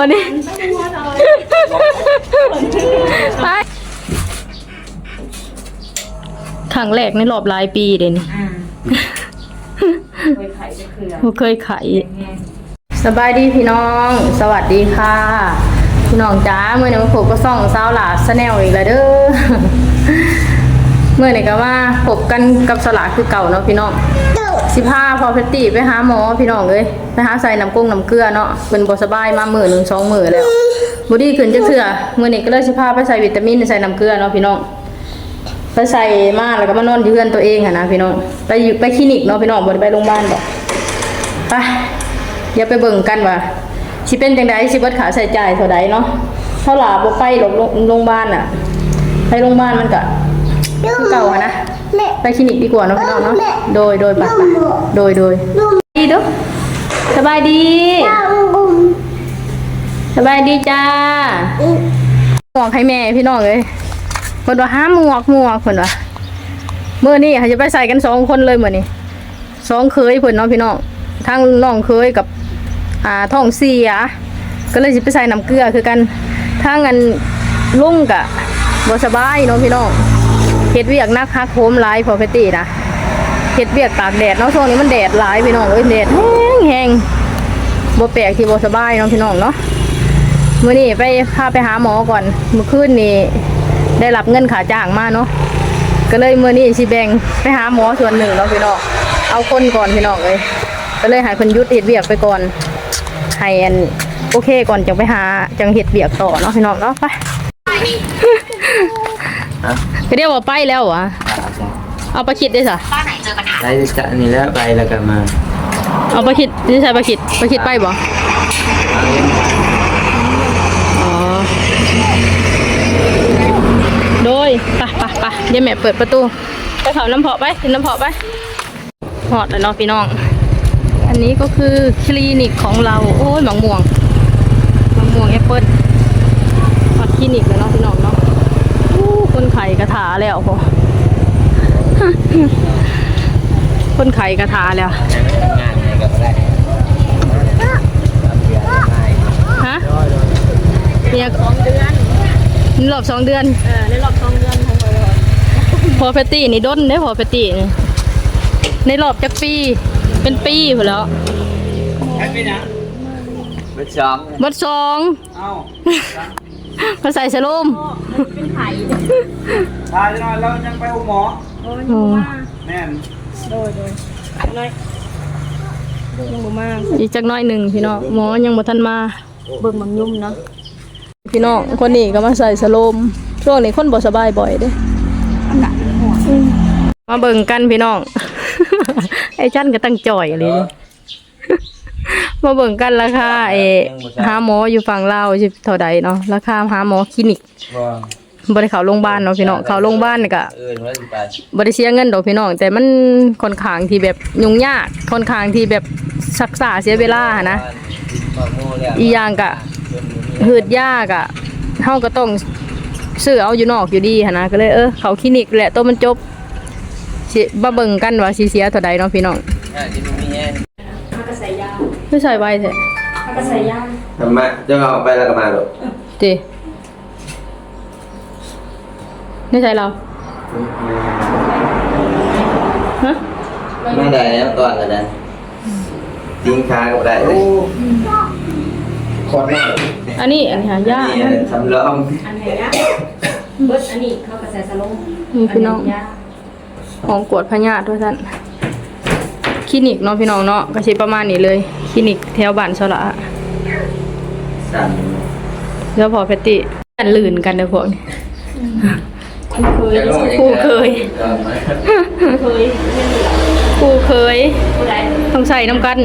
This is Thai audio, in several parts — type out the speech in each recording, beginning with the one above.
วันนี้ไปครั้งแรกในรอบหลายปีเดยวนี่อ่าเคยไข่จะเกลือบ่เคยไขไงสบายดีพี่น้อง สวัสดีค่ะพี่น้องจ้าเมื่อนี้มาพบก็ซ่องสาวหลาสแนลอีกแล้วเด้อเมื่อนี้ก็ว่าพบกันกับสลาคือเก่าเนาะพี่น้อง สิพาพอเพชรตีไปหาหมอพี่น้องเลยไปหาใส่น้ำกุ้งน้ำเกลือเนาะเป็นบ่สบายมาหมื้อหนึ่งสองหมื้อแล้วบ่ดีขึ้นจักเทื่อมือนี้ก็เลยสิพาไปใส่วิตามินใส่น้ำเกลือเนาะพี่น้องไปใส่มาแล้วก็มานอนอยู่เพื่อนตัวเองค่ะนะพี่น้องไปอยู่ไปคลินิกเนาะพี่น้องบ่ได้ไปโรงพยาบาลดอกไปเดี๋ยวไปเบิ่งกันว่าสิเป็นจังไดสิเบิดค่าใช้จ่ายเท่าใดเนาะเท่าหลาบไปหรอกโรงพยาบาลน่ะไปโรงพยาบาลมันก็คือเก่าอะนะ ไปคลินิกดีกว่าเนาะพี่น้องเนาะ โดยโดยไปโดยโดยดีด้อสบายดี สบายดีจ้า หมวกให้แม่พี่น้องเลยเพิ่นว่าห้ามหมวกหมวกเพิ่นว่าเมื่อนี้เขาจะไปใส่กันสองคนเลยเมื่อนี้สองเคยเพิ่อนเนาะพี่น้องทั้งน้องเคยกับอ่าท้องเสียก็เลยสิไปใส่น้ำเกลือคือกันถ้างันลุ่งกะบสบายเนาะพี่น้อง เฮ็ดเวียกนักฮักโหมหลายพอเพตตี้นะเฮ็ดเวียกตากแดดเนาะช่วงนี้มันแดดหลายพี่น้องเอ้ยแดดแห้งแห้งบ่แปลกที่บ่สบายเนาะพี่น้องเนาะมื่อนี้ไปพาไปหาหมอก่อนเมื่อคืนนี้ได้รับเงินขาจ้างมาเนาะก็เลยมื่อนี้สิแบ่งไปหาหมอส่วนหนึ่งเนาะพี่น้องเอาคนก่อนพี่น้องเลยก็เลยให้คนยุดเห็ดเบียกไปก่อนให้อันโอเคก่อนจังไปหาจังเห็ดเบียกต่อเนาะพี่น้องเนาะไป ก็เรียกว่าไปแล้วเหรอะเอาไปคิดได้สะไปจะนี่แล้วไปแล้วก็มาเอาไปคิดนี่ใช่ไปคิดไปคิดไปบ่อ๋อโดยไปไปไปเดี๋ยวแม่เปิดประตูไปเขาน้ำเพาะไปกินน้ำเพาะไปหอดแล้วเนาะพี่น้อง อันนี้ก็คือคลินิกของเรา โอ้ยหมังม่วงหมังม่วงแอปเปิ้ลหอดคลินิกแล้วเนาะพี่น้องเนาะอู้ คนไข่กระถาแล้วพอคนไข่กระถาแล้วงานไหนก็ได้ฮะเนี่ยสองเดือนรอบสองเดือนเออในรอบสองเดือนของเราพอเพตตี้นี่ด้นได้พอเพตตี้นี่ในรอบจักปี เป็นปีพอแล้วไปช้อมบัดสองเอ้า ก็ใส่สโลมทายหน่อยแล้วยังไปหมออ๋อแม่นอีกจักหน้อยหนึ่งพี่น้องหมอยังบ่ทันมาเบิ่งมังยุ่มเนาะพี่น้องคนนี้ก็มาใส่สโลมช่วงนี้คนบ่สบายบ่อยเด้อืมมาเบิ่งกันพี่น้องไอ้จันก็ตั้งจ่อยเลย มาเบิ่งกันราคาเออหาหมออยู่ฝั่งลาวสิเท่าใดเนาะราคาหาหมอคลินิกบ่บ่ได้เข้าโรงพยาบาลเนาะพี่น้องเข้าโรงพยาบาลนี่ก็เอิ้นว่าสิไปบ่ได้เสียเงินดอกพี่น้อง แต่มันค่อนข้างที่แบบยุ่งยากค่อนข้างที่แบบศักษาเสียเวลาหั้นนะข้อมูลแล้วอีกอย่างก็หืดยากอะเฮาก็ต้องซื้อเอาอยู่นอกอยู่ดีหั่นนะก็เลยเออเขาคลินิกแหละตัวมันจบสิมาเบิ่งกันว่าสิเสียเท่าใดเนาะพี่น้อง อ่าที่มีแฮงคือใส่ไว้แท้ทำไมจะเอาไปแล้วก็มาลูกตินี่ใส่เราฮะไม่ได้แล้วก่อนก็ได้ทิ้งค้าก็ได้เลยคนน่ะอันนี้อันนี้หายากนี่ทำลองอันไหนนะเบิดอันนี้เข้ากระแสสลงนี่พี่น้องของกวดพญาธิด้วยท่าน คลินิกเนาะพี่น้องเนาะก็สิประมาณนี้เลยคลินิกแถวบ้านสระสั่นแล้วพอเพตติกันลื่นกันเด้อพวกนี้จะลงยังไงคู่เคยก็มาเคยกูเคยผู้ใดต้องใส่น้ำกัน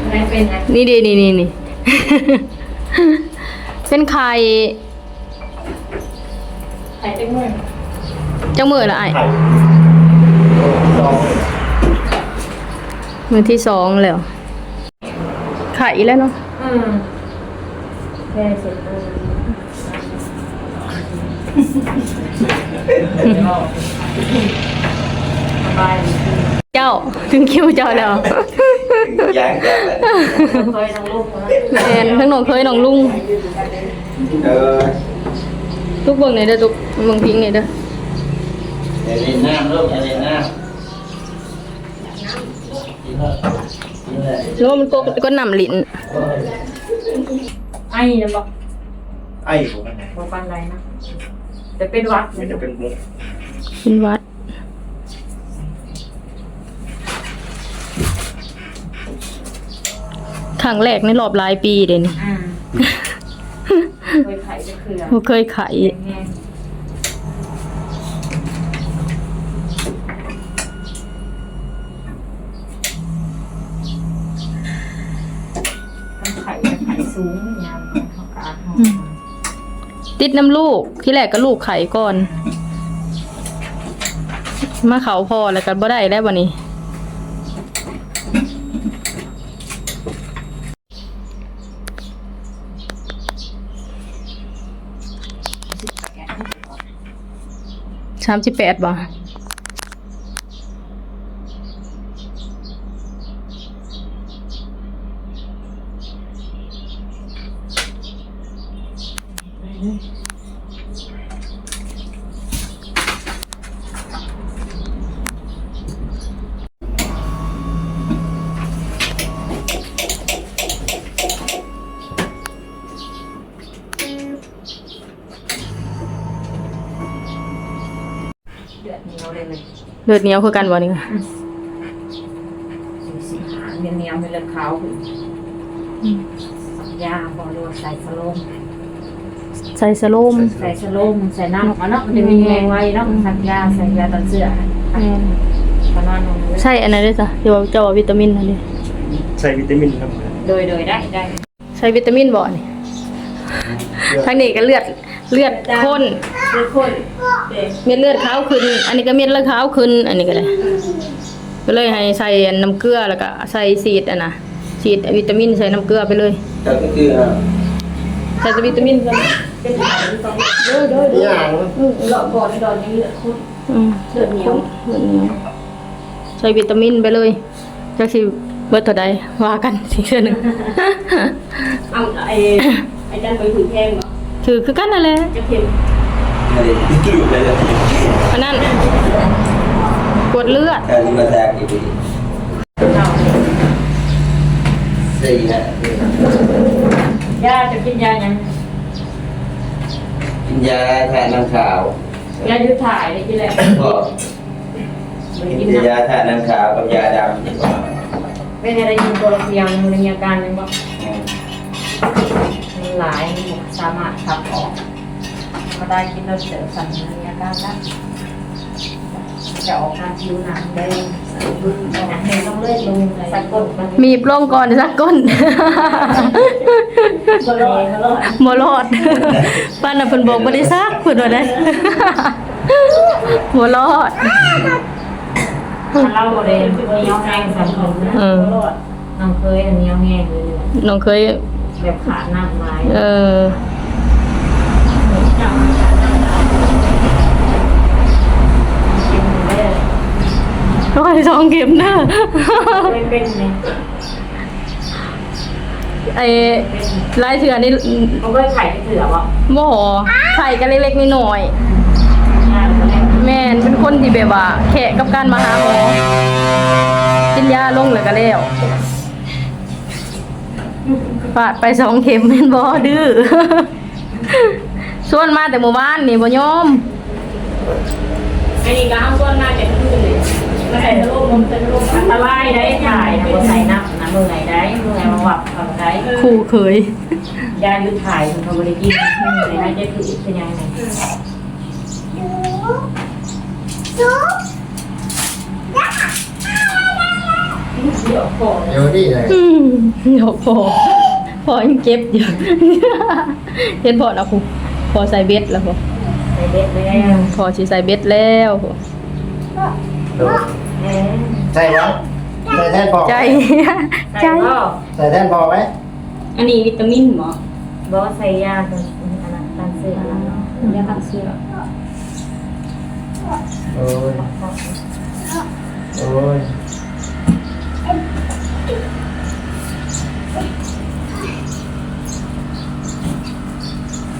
ผู้ใดเป็นไงนี่ดีนี่นี่นี่เป็นไข่ใครเป็นมือจังมือละไอ้ มือที่สองแล้วไข่แล้วเนาะอืมแค่เสร็จเลยสบายเจ้าถึงคิวเจ้าแล้วย่างแกะเคยทั้งลูกนะแม่นทั้งน้องเคยน้องลุงเออทุกเบิ่งไหนเด้อทุกเบิ่งพิงไหนเด้ออเลนน้ำลูกอเลนน้ำ แล้วมันก็ก็นำลิ้นไอ้นะบอกไอ้ผมนะบอกปันไรนะแต่เป็นวัดมันจะเป็นมุกเป็นหวัดครั้งแรกในรอบหลายปีเด้นี่อ่าเคยไข่จะเคือบ่เคยไขแห้งไข่ สูงยามเขากาเขาติดน้ำลูกที่แรกก็ลูกไข่ก่อน มาเขาพอแล้วกันบ่ได้แล้ววันนี้ สามสิบแปดบ่ เดือดเหนียวเลยเลยเลือดเหนียวคือกันบ่นี่ค่ะสีหางเหนียวๆเป็นเลือดขาวขึ้นยาบอกเลยว่าใส่สโลม ใส่สโลมใส่สโลมใส่น้ำมันเนาะมันจะมีแรงไว้เนาะทักยาใส่ยาตัดเสื้อปนอนลงเลยใช่อันนั้นด้วยจ้ะที่ว่าเจ้าว่าวิตามินอันนี้ใส่วิตามินครับโดยโดยได้ได้ใช้วิตามินบ่นี่ทางนี้ก็เลือดเลือดข้นทุกคนเด็กเม็ดเลือดขาวขึ้น อันนี้ก็เม็ดเลือดขาวขึ้น อันนี้ก็ได้ก็เลยให้ใส่น้ำเกลือแล้วก็ใส่ซีดอะนะซีดวิตามินใส่น้ำเกลือไปเลย ก็คืออะ ใส่แต่วิตามินกันเป็นขาเป็นตองเด้อเด้อเด้ออย่างหลอดก่อนในดอนยังเลือดข้นอืมเลือดเหนียวเลือดเหนียวใส่วิตามินไปเลยจักสิเบิดเท่าใดว่ากันสิเทื่อหนึงเอาไอ้ไอ้จันไปถือแพงเนาะคือคือกันนั่นแหละจะเข็มไม่ได้กินเลยเลยอันนั้นกดเลือดการที่มาแทรกอีกทีเราสี่นะ ยาจะกินยายังกินยาแทนน้ำขาว ยายุดถ่ายได้กี่แหละก็ไม่กิกินนแต่นะยาแทนน้ำขาวกับยาดำดีกว่าเป็นอะไรยินตัวเพียงมันมีอาการยังบอกอืมมันหลายมันบอกสามารถขับออกก็ได้กินเราเสือสั่นมันมีอาการแล้วจะออกการผิวหนังได้หนังเนี่ย ต้องเลื่อนลงสักก้นมันมีบลงก่อนสักก้น ก็รอดก็รอดบ่รอดป้านน่ะเพิ่นบอกบ่ได้ซักเพิ่นว่าได้บ่รอด เราเลยเหนียวแห้งสำคัญนะเออน้องเคยอันเหนียวแห้งเลยน้องเคยแบบขาดน้ำลาย เออ กินได้ ร้อยสองเข็มเด้อไม่เป็นเลยไอ้ลายเถื่อนี่มันก็ไข่เถื่อวะบ่ไข่กันเล็กๆน้อยงานก็แล้วๆแม่นเป็นคนที่แบบว่าแขะกับการมาหาหมอกินยาลงแล้วก็แล้วฟาดไปสองเข็มแม่นบ่ดื้อส่วนมาแต่หมู่บ้านนี่บ่ยอมอันนี้ก็ห้ามก้นหน้าจะขึ้นเลย ไม่ใส่โรคมันเป็นโรคอันตรายได้ถ่ายนะใส่น้ำนะมือไหนได้มือไหนมาวับทำได้คู่เคยยายุดถ่ายมันเขาบริกินมือไหนได้จะคือเป็นยังไงเดี๋ยวนี่เลยอืมเดี๋ยวพอพอยังเจ็บอยู่เห็นพอนะครูพอใส่เบ็ดแล้วพอใส่เด็ดแล้วพอสิใส่เบ็ดแล้วพอเอ๊ะ ใช่ไหมใส่แท่นพอใจใส่ใจก็ใส่แท่นพอไหมอันนี้วิตามินหมอบอกว่าใส่ยาตัวอันนั้นตันเสื้อแล้วเนาะยาขับเสื้อโอ้ยโอ้ย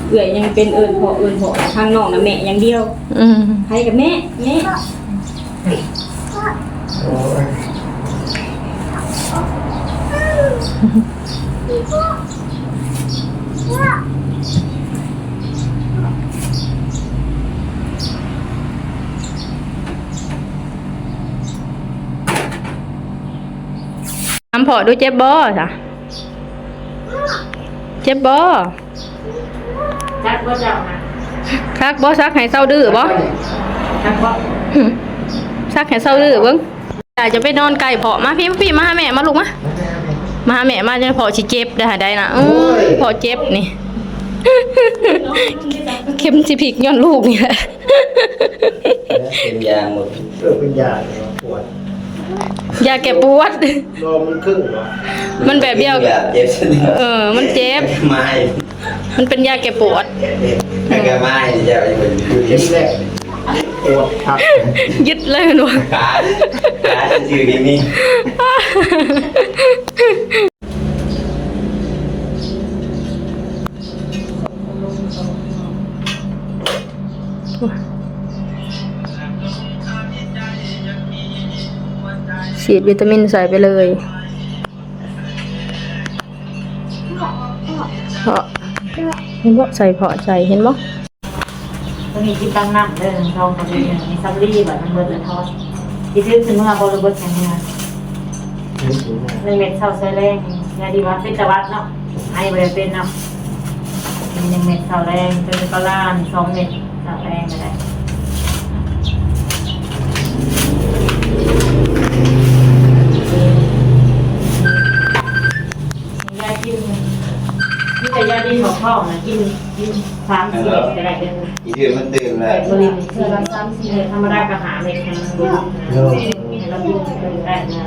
เอื่อยยังเป็นเอิญพอเอิญพอทางน้องนะแม่อย่างเดียวอืม ใครกับแม่แม่ โอ้ยถามพ่อดูเจ็บบ่จ้ะเจ็บบ่จักว่าเจ้านะ ซักบ่ซักให้เศร้าดื้อบ่จักว่าหึซักให้เศร้าดื้อเบิ่งอยากจะไปนอนไกลพ่อมาพี่มาพี่มาหาแม่มาลูกมามาหาแม่มาจะพ่อสิเจ็บได้หาได้นะอื้อพ่อเจ็บนี่เข็มสิผิกย้อนลูกนี่แหละเป็นยาหมดเออเป็นยาเลยว่ะปวดยาแก้ปวดรอมันครึ่งเหรอมันแบบเดียวแบบเจ็บสนิทเออ มันเจ็บไม่มันเป็นยาแก้ปวดถ้าเกิดไม่จะไปเป็นเข็มแรก ปวดครับยึดเลยหนูขาขาจะชื่อที่นี่ฉีดวิตามินใส่ไปเลยเพาะเห็นบ่ใส่เพาะใส่เห็นบ่ ตัวนี้กินตั้งน้ำเด้อทองกับเดือนนี้ซัมรี่แบบมันเบิดเลยทอดที่ซื้อขึ้นมาบริบทแข่งงานในเม็ดเศร้าใส่แรงยาดีวัดเป็นตะวัดเนาะไอ้บริเป็นเนาะมีหนึ่งเม็ดเศร้าแรงเป็นกะล่านสองเม็ดเศร้าแรงก็ได้ยากินนี่แต่ยาดีหัวข้อนะกินกินสามสี่เม็ดก็ได้เดือน อีเดือนมันตื่นแล้แต่วบริเวณเสื้อละสามสี่เม็ดธรรมดากระหาเม็ดนะบริเวณนะเราดูเป็นได้นะ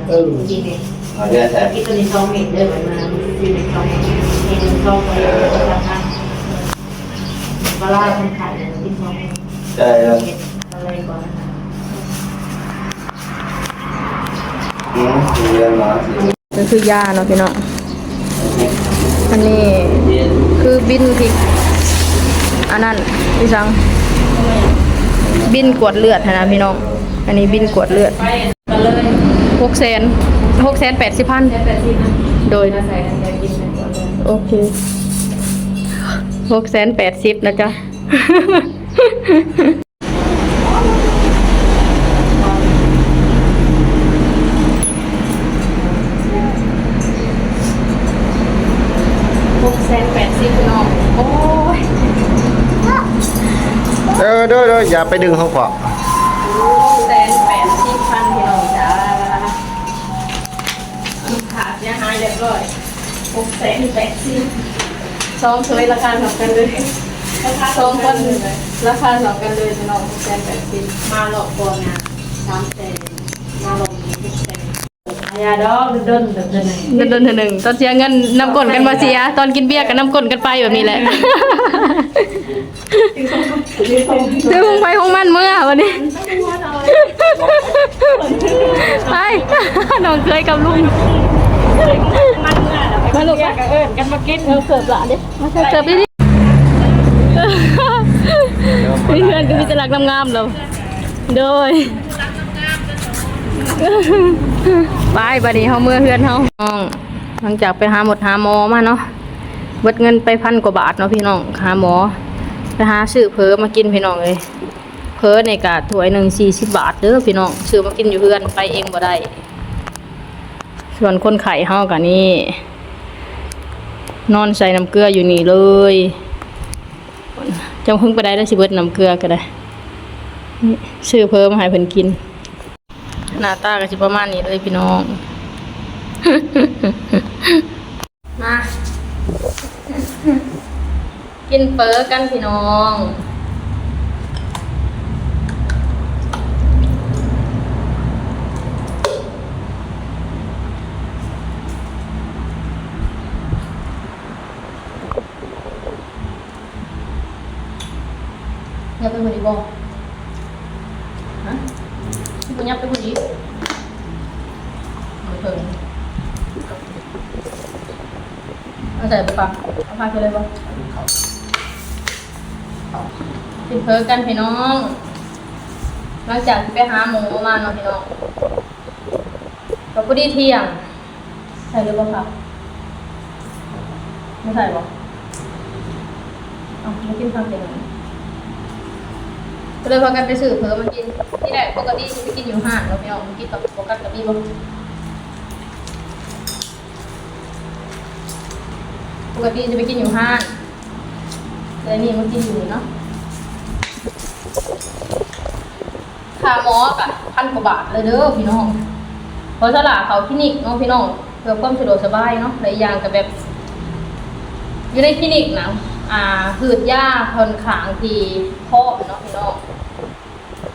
กินเม็ดเอาเดือนใส่กินตัวนี้สองเม็ดเด้อเหมือนมากินสองเม็ดกินสองเม็ดราคาเวลาคนขายกินสองเม็ดได้แล้วเม็ดอะไรก่อนนะคะอืมเดือนหมอสิก็คือยาเนาะพี่น้องอันนี้เดือนคือบินที่ อันนั้นพี่สังบินกวดเลือดนะพี่น้อง อันนี้บินกวดเลือดไปกันเลยหกแสนหกแสนแปดสิบพันแปดสิบนะโดยใส่กันกินไปก่อนเลยโอเคหกแสนแปดสิบนะจ๊ะ หกแสนแปดสิบน้อง โอ้ย เอ ออย่าไปดึงเขาขวาะหกแสนแปดสิบพันพี่น้องจ้าขาดเสียหายเรียบร้อยหกแสนแปดสิบสองเคยราคาเท่ากันเลยสองคนราคาเท่ากันเลยพี่น้องหกแสนแปดสิบมาหลอกก่อนนะสามแสนมาหลอกหกแสน ยาดอกเดินเดินเดินเดินเดินเถอะหนึ่งตอนเสียเงินน้ำกลนกันมาเสีย ตอนกินเบียร์กันน้ำกลนกันไปแบบนี้แหละซื้อหงไปหงมันเมื่อวันนี้ไปน้องเคยกับลุงมาลูกมาเอิญกันมากินเออเสิร์ฟหลานดิมาเสิร์ฟเสิร์ฟดิดิมีเพื่อนก็มีจะรักงามๆเราโดย ไปบัดนี้เฮาเมื่อเฮือนเฮาน้องหลังจากไปหาหมดหาหมอมาเนาะเบิดเงินไปพันกว่าบาทเนาะพี่น้องหาหมอไปหาซื้อเพอมากินพี่น้องเลยเพอในกะถ้วยหนึ่งสี่สิบบาทเด้อพี่น้องซื้อมากินอยู่เฮือนไปเองบ่ได้ ส่วนคนไข้เฮากะนี่ นอนใส่น้ำเกลืออยู่นี่เลยจำเพิ่งไปได้ได้สิเบิดน้ำเกลือก็ได้นี่ซื้อเพอมาให้เพิ่นกิน หน้าตาก็สิประมาณนี้เลยพี่น้อง มา กินเฟอกันพี่น้องยับไปคนดีบ่ฮะคุณยับไป คนเพิ่งใส่ไปปะเอาพาไปเลยปะกินเพิ่กันพี่น้อง หลังจากที่ไปหาหมูมาเนาะพี่น้องก็ดีเที่ยง ใส่หรือเปล่าคะไม่ใส่ปะเอาไม่กินข้าวเต็มก็เลยพากันไปซื้อเพิ่มมากิน ที่แรกปกติไปกินอยู่ห้างเนาะพี่น้องกินกับโฟกัสกับพี่บ่ ปกติจะไปกินอยู่ห้างแต่นี่มากินอยู่นี่เนาะค่าหมอกอะพันกว่าบาทเลยเด้อพี่น้อง เพราะสลาเขาคลินิกเนาะพี่น้องเพื่อความสะดวกสบายเนาะหลายอย่างกับแบบ อยู่ในคลินิกนะอ่าหืดยาคนขางทีพ่อเนาะพี่น้อง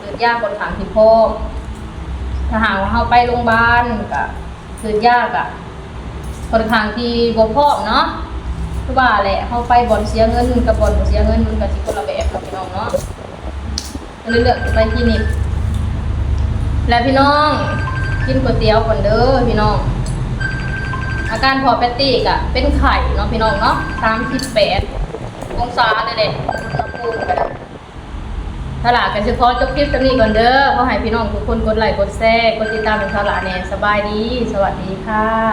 หืดยาคนขางทีพ่อถ้าหากว่าเราไปโรงพยาบาลกับหืดยากอะคนขางทีบ่พ่อเนาะ คือว่าแหละเราไปบ่อนเสียเงินกับบ่อนบ่เสียเงินมันก็สิคนละแบบเนาะพี่น้องเนาะก็เลยเลือกไปคลินิกและพี่น้องกินก๋วยเตี๋ยวก่อนเด้อพี่น้อง อาการพอแพตตี้กะเป็นไข่เนาะพี่น้องเนาะสามสิบแปดองศาเลยเด็ดอุณหภูมิก็ได้ถ้าหลากันเฉพาะจบคลิปตรงนี้ก่อนเด้อขอให้พี่น้องทุกคนกดไลค์กดแชร์กดติดตามเป็นสาระแน่สบายดี สวัสดีค่ะ